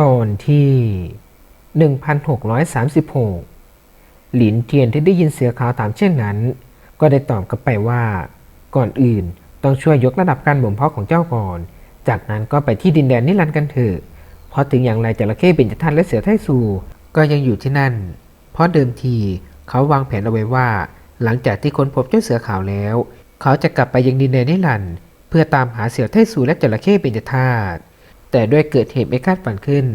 ตอนที่ 1636 หลินเทียนที่ได้ยินเสือขาวถามเช่นนั้น ก็ได้ตอบกลับไปว่าก่อนอื่นต้องช่วยยกระดับการบ่มเพาะของเจ้าก่อน จากนั้นก็ไปที่ดินแดนนิรันดร์กันเถอะ เพราะถึงอย่างไรจระเข้เบญจทันและเสือไทซูก็ยังอยู่ที่นั่น เพราะเดิมทีเขาวางแผนเอาไว้ว่า หลังจากที่ค้นพบเจ้าเสือขาวแล้ว เขาจะกลับไปยังดินแดนนิรันดร์เพื่อตามหาเสือไทซูและจระเข้เบญจธาต แต่ด้วยเกิดเหตุไม่คาดฝันขึ้น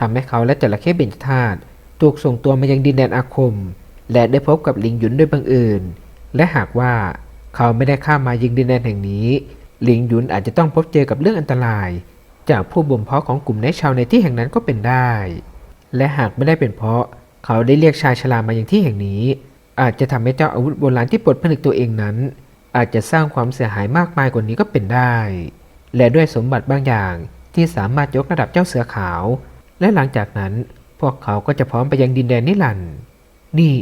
ทำให้เขาและจระเข้เบญจธาตุถูกส่งตัวมายังดินแดนอาคม และได้พบกับลิงหยุนด้วยบังเอิญและหากว่าเขาไม่ได้ข้ามมายังดินแดนแห่งนี้ ลิงหยุนอาจจะต้องพบเจอกับเรื่องอันตราย จากผู้บ่มเพาะของกลุ่มในชาวในที่แห่งนั้นก็เป็นได้ และหากไม่ได้เป็นเพราะเขาได้เรียกชายชรามาอย่างที่แห่งนี้ อาจจะทำให้เจ้าอาวุธโบราณที่ปลดผนึกตัวเองนั้น อาจจะสร้างความเสียหายมากมายกว่านี้ก็เป็นได้ และด้วยสมบัติบางอย่าง ที่สามารถยกระดับเจ้าเสือขาว และหลังจากนั้นพวกเขาก็จะพร้อมไปยังดินแดนนิรันนี่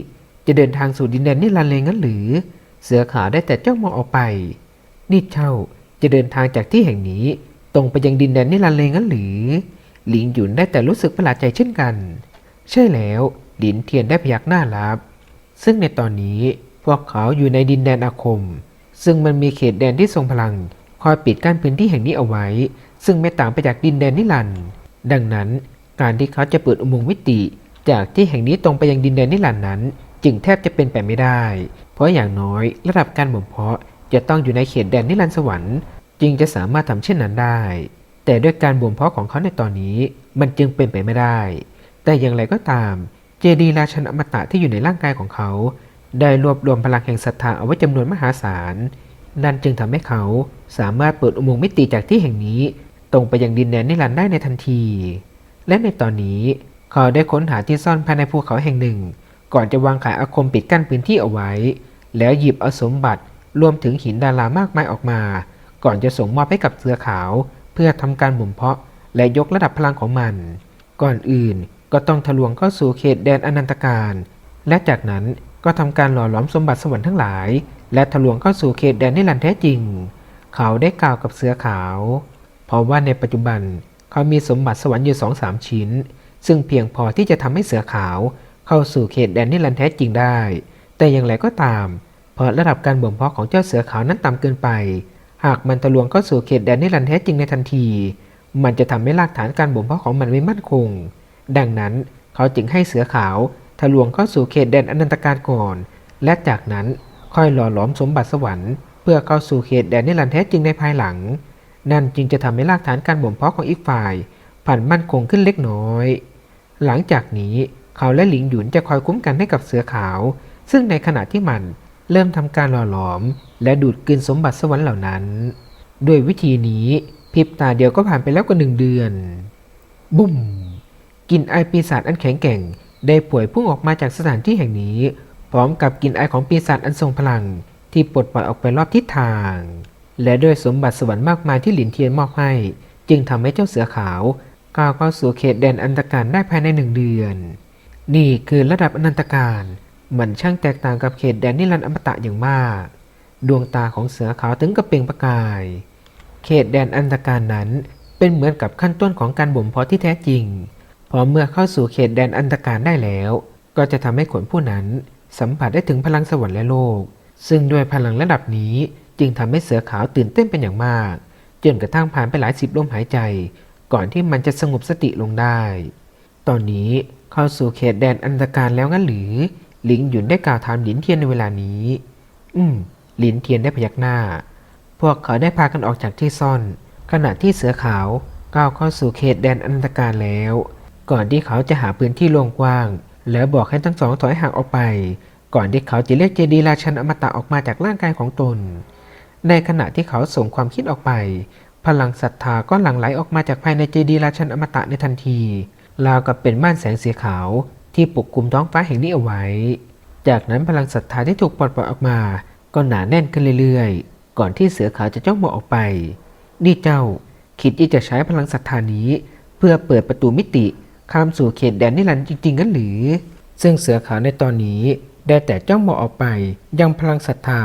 จะเดินทางสู่ดินแดนนิรันเลยงั้นหรือ เสือขาวได้แต่จ้องมองออกไป นี่เจ้าจะเดินทางจากที่แห่งนี้ ตรงไปยังดินแดนนิรันเลยงั้นหรือ หลิงหยุนได้แต่รู้สึกประหลาดใจเช่นกัน ใช่แล้วหลินเทียนได้พยักหน้ารับ ซึ่งในตอนนี้พวกเขาอยู่ในดินแดนอาคม ซึ่งมันมีเขตแดนที่ทรงพลัง คอยปิดกั้นพื้นที่แห่งนี้เอาไว้ ซึ่งไม่ต่างไปจากดินแดนนิรันดร์ดังนั้นการที่เขาจะเปิดอุโมงค์มิติ จากที่แห่งนี้ตรงไปยังดินแดนนิรันดร์นั้น จึงแทบจะเป็นไปไม่ได้ เพราะอย่างน้อยระดับการบ่มเพาะจะต้องอยู่ในเขตแดนนิรันดร์สวรรค์จึงจะสามารถทำเช่นนั้นได้ แต่ด้วยการบ่มเพาะของเขาในตอนนี้มันจึงเป็นไปไม่ได้ แต่อย่างไรก็ตาม เจดีราชันอมตะที่อยู่ในร่างกายของเขา ได้รวบรวมพลังแห่งศรัทธาเอาไว้จำนวนมหาศาล นั่นจึงทำให้เขาสามารถเปิดอุโมงค์มิติจากที่แห่งนี้ ตรงไปยังดินแดนนิรันดร์ได้ในทันที และในตอนนี้เขาได้ค้นหาที่ซ่อนภายในภูเขาแห่งหนึ่ง ก่อนจะวางขายอาคมปิดกั้นพื้นที่เอาไว้ แล้วหยิบเอาสมบัติรวมถึงหินดารามากมายออกมา ก่อนจะส่งมอบให้กับเสือขาว เพื่อทำการบ่มเพาะ และยกระดับพลังของมัน ก่อนอื่นก็ต้องทะลวงเข้าสู่เขตแดนอนันตการ และจากนั้นก็ทำการหล่อหลอมสมบัติสวรรค์ทั้งหลาย และทะลวงเข้าสู่เขตแดนนิรันดร์แท้จริง เขาได้กล่าวกับเสือขาว เพราะว่าในปัจจุบันเขามีสมบัติสวรรค์อยู่สองสามชิ้น ซึ่งเพียงพอที่จะทำให้เสือขาวเข้าสู่เขตแดนนิรันแท้จริงได้ แต่อย่างไรก็ตาม เพราะระดับการบ่มเพาะของเจ้าเสือขาวนั้นต่ำเกินไป หากมันทะลวงเข้าสู่เขตแดนนิรันแท้จริงในทันที มันจะทำให้รากฐานการบ่มเพาะของมันไม่มั่นคง ดังนั้นเขาจึงให้เสือขาวทะลวงเข้าสู่เขตแดนอนันตการก่อน และจากนั้นค่อยหล่อหลอมสมบัติสวรรค์ เพื่อเข้าสู่เขตแดนนิรันแท้จริงในภายหลัง นั่นจึงจะทำให้รากฐานการบ่มเพาะของอีกฝ่ายผันมั่นคงขึ้นเล็กน้อย หลังจากนี้เขาและหลิงหยุนจะคอยคุ้มกันให้กับเสือขาว ซึ่งในขณะที่มันเริ่มทำการหล่อหลอม และดูดกลืนสมบัติสวรรค์เหล่านั้น ด้วยวิธีนี้พริบตาเดียวก็ผ่านไปแล้วกว่าหนึ่งเดือน บุ้มกลิ่นไอปีศาจอันแข็งแกร่ง ได้ป่วยพุ่งออกมาจากสถานที่แห่งนี้ พร้อมกับกลิ่นไอของปีศาจอันทรงพลัง ที่ปลดปล่อยออกไปรอบทิศทาง และด้วยสมบัติสวรรค์มากมายที่หลินเทียนมอบให้ จึงทำให้เจ้าเสือขาวก้าวเข้าสู่เขตแดนอันตการได้ภายในหนึ่งเดือน นี่คือระดับอนันตการมันช่างแตกต่างกับเขตแดนนิรันดร์อมตะอย่างมาก ดวงตาของเสือขาวถึงกับเปล่งประกาย เขตแดนอันตการนั้นเป็นเหมือนกับขั้นต้นของการบ่มเพาะที่แท้จริง พอเมื่อเข้าสู่เขตแดนอันตการได้แล้ว ก็จะทำให้คนผู้นั้นสัมผัสได้ถึงพลังสวรรค์และโลก ซึ่งด้วยพลังระดับนี้ จึงทำให้เสือขาวตื่นเต้นเป็นอย่างมาก จนกระทั่งผ่านไปหลายสิบลมหายใจ ก่อนที่มันจะสงบสติลงได้ ตอนนี้เข้าสู่เขตแดนอันตรการแล้วงั้นหรือ หลิงหยุนได้กล่าวถามหลินเทียนในเวลานี้ อืม หลินเทียนได้พยักหน้า พวกเขาได้พากันออกจากที่ซ่อน ขณะที่เสือขาวก้าวเข้าสู่เขตแดนอันตรการแล้ว ก่อนที่เขาจะหาพื้นที่โล่งกว้าง แล้วบอกให้ทั้งสองถอยห่างออกไป ก่อนที่เขาจะเรียกเจดีราชันอมตะออกมาจากร่างกายของตน ในขณะที่เขาส่งความคิดออกไป พลังศรัทธาก็หลั่งไหลออกมาจากภายในเจดีย์ราชันอมตะในทันที ราวกับเป็นม่านแสงสีขาวที่ปกคลุมท้องฟ้าแห่งนี้เอาไว้ จากนั้นพลังศรัทธาที่ถูกปลดปล่อยออกมา ก็หนาแน่นขึ้นเรื่อยๆ ก่อนที่เสือขาวจะจ้องมองออกไป นี่เจ้า คิดที่จะใช้พลังศรัทธานี้ เพื่อเปิดประตูมิติข้ามสู่เขตแดนนิรันดร์จริงๆงั้นหรือ ซึ่งเสือขาวในตอนนี้ได้แต่จ้องมองออกไปยังพลังศรัทธา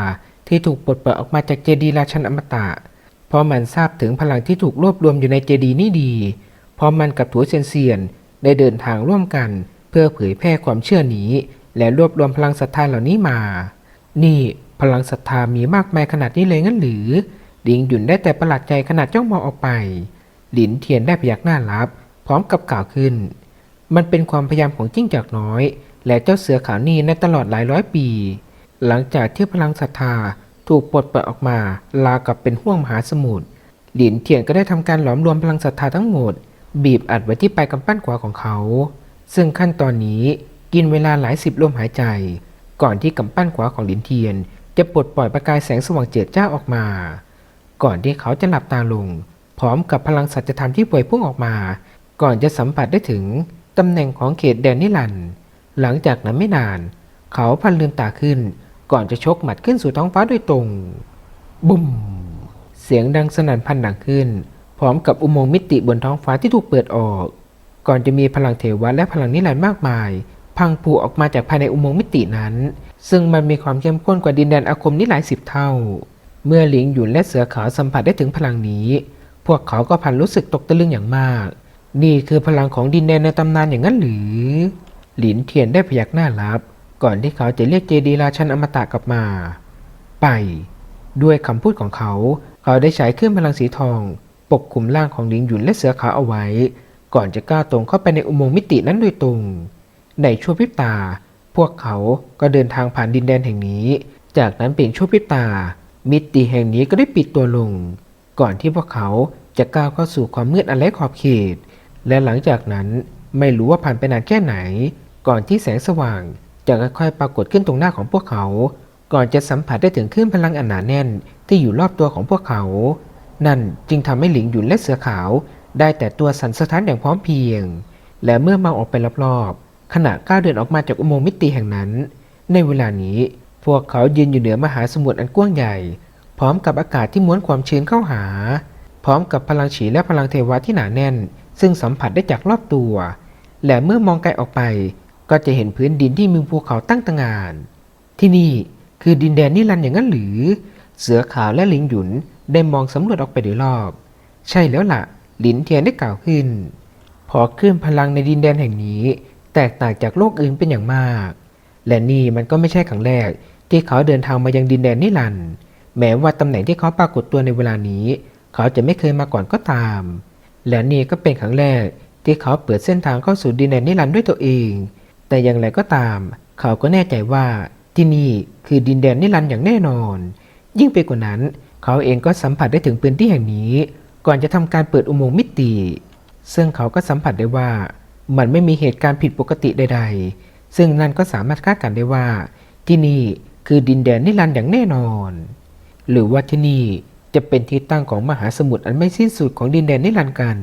ที่ถูกปลดปล่อยออกมาจากเจดีย์ราชันอมตะพราะมันทราบถึงพลังที่ถูกรวบรวมอยู่ในเจดีย์นี้ดีพอมันกับถัวเซียนเซียนได้เดินทางร่วมกัน เพื่อเผยแพร่ความเชื่อนี้ และรวบรวมพลังศรัทธาเหล่านี้มา นี่พลังศรัทธามีมากมายขนาดนี้เลยงั้นหรือหลิงหยุนได้แต่ประหลาดใจขนาดจ้องมองออกไป หลินเทียนได้พยักหน้ารับ พร้อมกับกล่าวขึ้น มันเป็นความพยายามของจิ้งจอกน้อย และเจ้าเสือขาวนี่ในตลอดหลายร้อยปี หลังจากที่พลังศรัทธาถูกปลดปล่อยออกมาลากับเป็นห้วงมหาสมุทรหลินเทียนก็ได้ทำการหลอมรวมพลังศรัทธาทั้งหมด บีบอัดไว้ที่ปลายกำปั้นขวาของเขา ซึ่งขั้นตอนนี้กินเวลาหลายสิบลมหายใจ ก่อนที่กำปั้นขวาของหลินเทียน จะปลดปล่อยประกายแสงสว่างเจิดจ้าออกมา ก่อนที่เขาจะหลับตาลง พร้อมกับพลังสัจธรรมที่ป่วยพุ่งออกมา ก่อนจะสัมผัสได้ถึงตำแหน่งของเขตแดนนิรันหลังจากนั้นไม่นาน เขาพันลืมตาขึ้น ก่อนจะชกหมัดขึ้นสู่ท้องฟ้าโดยตรง บุ้ม เสียงดังสนั่นพันดังขึ้น พร้อมกับอุโมงค์มิติบนท้องฟ้าที่ถูกเปิดออก ก่อนจะมีพลังเทวะและพลังนิรันดร์มากมาย พังผูออกมาจากภายในอุโมงค์มิตินั้น ซึ่งมันมีความเข้มข้นกว่าดินแดนอาคมนี้หลายสิบเท่า เมื่อหลิงหยุนและเสือขาวสัมผัสได้ถึงพลังนี้ พวกเขาก็พันรู้สึกตกตะลึงอย่างมาก นี่คือพลังของดินแดนในตำนานอย่างนั้นหรือ หลินเทียนได้พยักหน้ารับ ก่อนที่เขาจะเรียกเจดีราชันอมตะกลับมา ไป ด้วยคำพูดของเขา เขาได้ใช้เครื่องพลังสีทอง ปกคลุมร่างของลิงหยุนและเสือขาวเอาไว้ ก่อนจะก้าวตรงเข้าไปในอุโมงค์มิตินั้นโดยตรง ในชั่วพริบตา พวกเขาก็เดินทางผ่านดินแดนแห่งนี้ จากนั้นเปลี่ยนชั่วพริบตา มิติแห่งนี้ก็ได้ปิดตัวลง ก่อนที่พวกเขาจะก้าวเข้าสู่ความมืดอันไร้ขอบเขต และหลังจากนั้นไม่รู้ว่าผ่านไปนานแค่ไหน ก่อนที่แสงสว่าง จะค่อยๆปรากฏขึ้นตรงหน้าของพวกเขา ก่อนจะสัมผัสได้ถึงคลื่นพลังอันหนาแน่นที่อยู่รอบตัวของพวกเขา นั่นจึงทำให้หลิงหยุนและเสือขาว ได้แต่ตัวสั่นสะท้านอย่างพร้อมเพียง และเมื่อมองออกไปรอบๆขณะก้าวเดินออกมาจากอุโมงค์มิติแห่งนั้น ในเวลานี้พวกเขายืนอยู่เหนือมหาสมุทรอันกว้างใหญ่ พร้อมกับอากาศที่ม้วนความชื้นเข้าหา พร้อมกับพลังฉีและพลังเทวะที่หนาแน่น ซึ่งสัมผัสได้จากรอบตัว และเมื่อมองไกลออกไป ก็จะเห็นพื้นดินที่มีภูเขาตั้งตระหงาน ที่นี่คือดินแดนนิรันดร์อย่างนั้นหรือ เสือขาวและลิงหยุนได้มองสำรวจออกไปโดยรอบ ใช่แล้วล่ะ หลินเทียนได้กล่าวขึ้น พอคลื่นพลังในดินแดนแห่งนี้ แตกต่างจากโลกอื่นเป็นอย่างมาก และนี่มันก็ไม่ใช่ครั้งแรก ที่เขาเดินทางมายังดินแดนนิรันดร์แม้ว่าตำแหน่งที่เขาปรากฏตัวในเวลานี้ เขาจะไม่เคยมาก่อนก็ตาม และนี่ก็เป็นครั้งแรกที่เขาเปิดเส้นทางเข้าสู่ดินแดนนิรันดร์ด้วยตัวเอง แต่อย่างไรก็ตาม เขาก็แน่ใจว่าที่นี่คือดินแดนนิรันดร์อย่างแน่นอน ยิ่งไปกว่านั้น เขาเองก็สัมผัสได้ถึงพื้นที่แห่งนี้ ก่อนจะทำการเปิดอุโมงค์มิติ ซึ่งเขาก็สัมผัสได้ว่า มันไม่มีเหตุการณ์ผิดปกติใด ๆ ซึ่งนั่นก็สามารถคาดการได้ว่า ที่นี่คือดินแดนนิรันดร์อย่างแน่นอน หรือว่าที่นี่จะเป็นที่ตั้งของมหาสมุทรอันไม่สิ้นสุดของดินแดนนิรันดร์กัน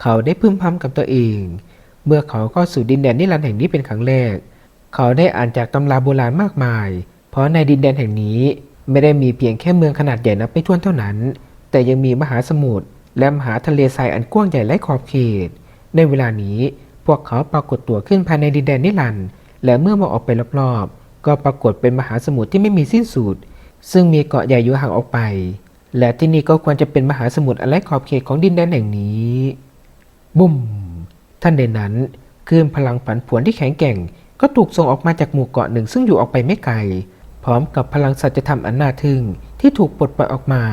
เขาได้พึมพำกับตัวเอง เมื่อเขาเข้าสู่ดินแดนนิรันดร์แห่งนี้เป็นครั้งแรก เขาได้อ่านจากตำราโบราณมากมาย เพราะในดินแดนแห่งนี้ไม่ได้มีเพียงแค่เมืองขนาดใหญ่นับไม่ถ้วนเท่านั้น แต่ยังมีมหาสมุทรและมหาทะเลทรายอันกว้างใหญ่และขอบเขต ในเวลานี้พวกเขาปรากฏตัวขึ้นภายในดินแดนนิรันดร์และเมื่อมองออกไปรอบๆ ก็ปรากฏเป็นมหาสมุทรที่ไม่มีสิ้นสุด ซึ่งมีเกาะใหญ่อยู่ห่างออกไป และที่นี่ก็ควรจะเป็นมหาสมุทรอันไร้ขอบเขตของดินแดนแห่งนี้บุ้ม ท่านใดนั้นคลื่นพลังผันผวนที่แข็งแกร่ง ก็ถูกส่งออกมาจากหมู่เกาะหนึ่งซึ่งอยู่ออกไปไม่ไกล พร้อมกับพลังสัจธรรมอันน่าทึ่งที่ถูกปลดปล่อยออกมา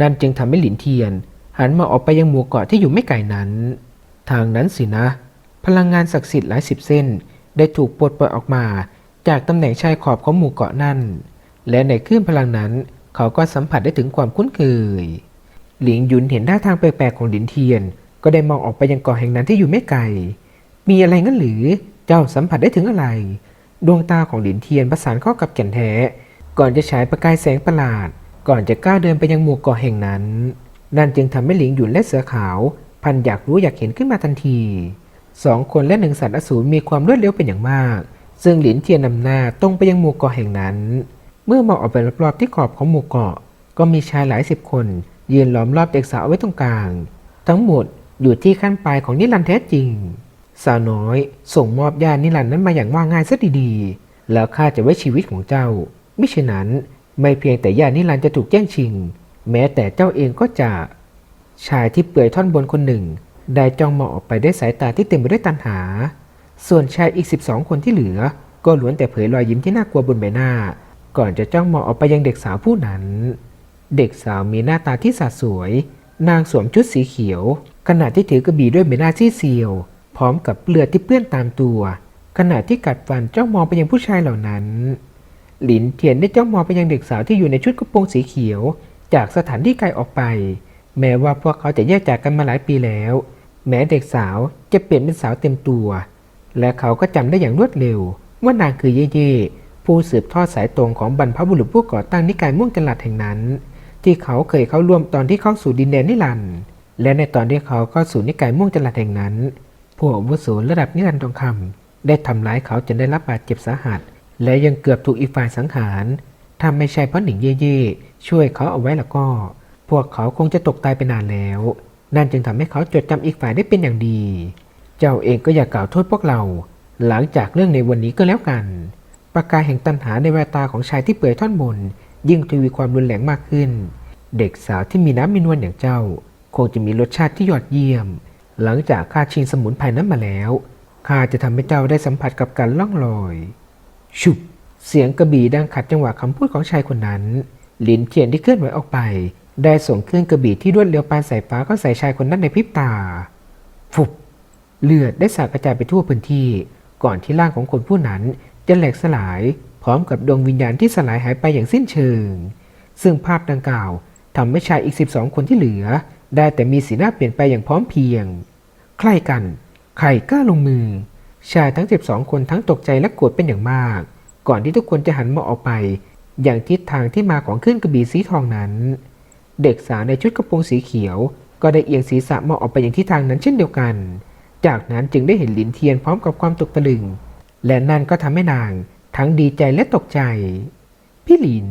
นั่นจึงทำให้หลินเทียน หันมาออกไปยังหมู่เกาะที่อยู่ไม่ไกลนั้น ทางนั้นสินะ พลังงานศักดิ์สิทธิ์หลายสิบเส้น ได้ถูกปลดปล่อยออกมา จากตำแหน่งชายขอบของหมู่เกาะนั่น และในคลื่นพลังนั้น เขาก็สัมผัสได้ถึงความคุ้นเคย หลิงหยุนเห็นท่าทางแปลกๆของหลินเทียน ก็ได้มองออกไปยังเกาะแห่งนั้นที่อยู่ไม่ไกล มีอะไรงั้นหรือ เจ้าสัมผัสได้ถึงอะไร ดวงตาของหลินเทียนประสานเข้ากับแก่นแท้ ก่อนจะฉายประกายแสงประหลาด ก่อนจะก้าวเดินไปยังหมู่เกาะแห่งนั้น นั่นจึงทำให้หลิงหยุนและเสือขาว พันอยากรู้อยากเห็นขึ้นมาทันทีสองคนและหนึ่งสัตว์อสูรมีความรวดเร็วเป็นอย่างมาก ซึ่งหลินเทียนนำหน้าตรงไปยังหมู่เกาะแห่งนั้น เมื่อมองออกไปรอบๆที่ขอบของหมู่เกาะ ก็มีชายหลายสิบคน ยืนล้อมรอบเด็กสาวไว้ตรงกลาง ทั้งหมด อยู่ที่ขั้นปลายของนิรันดร์แท้จริง สาวน้อยส่งมอบยานิรันดร์นั้นมาอย่างว่าง่ายซะดีๆ แล้วข้าจะไว้ชีวิตของเจ้า มิฉะนั้นไม่เพียงแต่ยานิรันดร์จะถูกแย่งชิง แม้แต่เจ้าเองก็จะ ชายที่เปลือยท่อนบนคนหนึ่ง ได้จ้องมองออกไปด้วยสายตาที่เต็มไปด้วยตัณหา ส่วนชายอีก 12 คนที่เหลือ ก็ล้วนแต่เผยรอยยิ้มที่น่ากลัวบนใบหน้า ก่อนจะจ้องมองออกไปยังเด็กสาวผู้นั้น เด็กสาวมีหน้าตาที่สาสวย นางสวมชุดสีเขียว ขณะที่ถือกระบี่ด้วยใบหน้าที่เซียว พร้อมกับเลือดที่เปื้อนตามตัว ขณะที่กัดฟันจ้องมองไปยังผู้ชายเหล่านั้น หลินเทียนได้จ้องมองไปยังเด็กสาวที่อยู่ในชุดกระโปรงสีเขียว จากสถานที่ไกลออกไป แม้ว่าพวกเขาจะแยกจากกันมาหลายปีแล้ว แม้เด็กสาวจะเปลี่ยนเป็นสาวเต็มตัว และเขาก็จำได้อย่างรวดเร็ว ว่านางคือเย่เย่ผู้สืบทอดสายตรงของบรรพบุรุษผู้ก่อตั้งนิกายม่วงจลัดแห่งนั้น ที่เขาเคยเข้าร่วมตอนที่เข้าสู่ดินแดนนิรันด์ และในตอนที่เขาเข้าสู่นิกายม่วงจลัดแห่งนั้น ผู้อาวุโสระดับนิรันดร์ทองคำได้ทำร้ายเขาจนได้รับบาดเจ็บสาหัส และยังเกือบถูกอีกฝ่ายสังหารถ้าไม่ใช่เพราะหนิงเย่เย่ช่วยเขาเอาไว้แล้วก็ พวกเขาคงจะตกตายไปนานแล้ว นั่นจึงทำให้เขาจดจำอีกฝ่ายได้เป็นอย่างดี เจ้าเองก็อย่ากล่าวโทษพวกเรา หลังจากเรื่องในวันนี้ก็แล้วกัน ประกายแห่งตัณหาในแววตาของชายที่เปื่อยท่อนบนยิ่งทวีความรุนแรงมากขึ้น เด็กสาวที่มีน้ำมีนวลอย่างเจ้า คงจะมีรสชาติที่ยอดเยี่ยม หลังจากข้าชิงสมุนไพรนั้นมาแล้วข้าจะทำให้เจ้าได้สัมผัสกับการล่องลอย ชุบ เสียงกระบี่ดังขัดจังหวะคำพูดของชายคนนั้นลินเทียนที่เคลื่อนไหวออกไป ได้ส่งเครื่องกระบี่ที่รวดเร็วปานสายฟ้าเข้าใส่ชายคนนั้นในพริบตา ฟุบ เลือดได้สาดกระจายไปทั่วพื้นที่ ก่อนที่ร่างของคนผู้นั้นจะแหลกสลาย พร้อมกับดวงวิญญาณที่สลายหายไปอย่างสิ้นเชิง ซึ่งภาพดังกล่าวทำให้ชายอีก 12 คนที่เหลือ ได้แต่มีสีหน้าเปลี่ยนไปอย่างพร้อมเพียง ใครกัน ใครกล้าลงมือ ชายทั้ง 12 คนทั้งตกใจและโกรธเป็นอย่างมาก ก่อนที่ทุกคนจะหันมองออกไป อย่างทิศทางที่มาของขึ้นกระบี่สีทองนั้น เด็กสาวในชุดกระโปรงสีเขียว ก็ได้เอียงศีรษะมองออกไปอย่างทิศทางนั้นเช่นเดียวกัน จากนั้นจึงได้เห็นหลินเทียนพร้อมกับความตกตะลึง และนั่นก็ทำให้นางทั้งดีใจและตกใจ พี่หลิน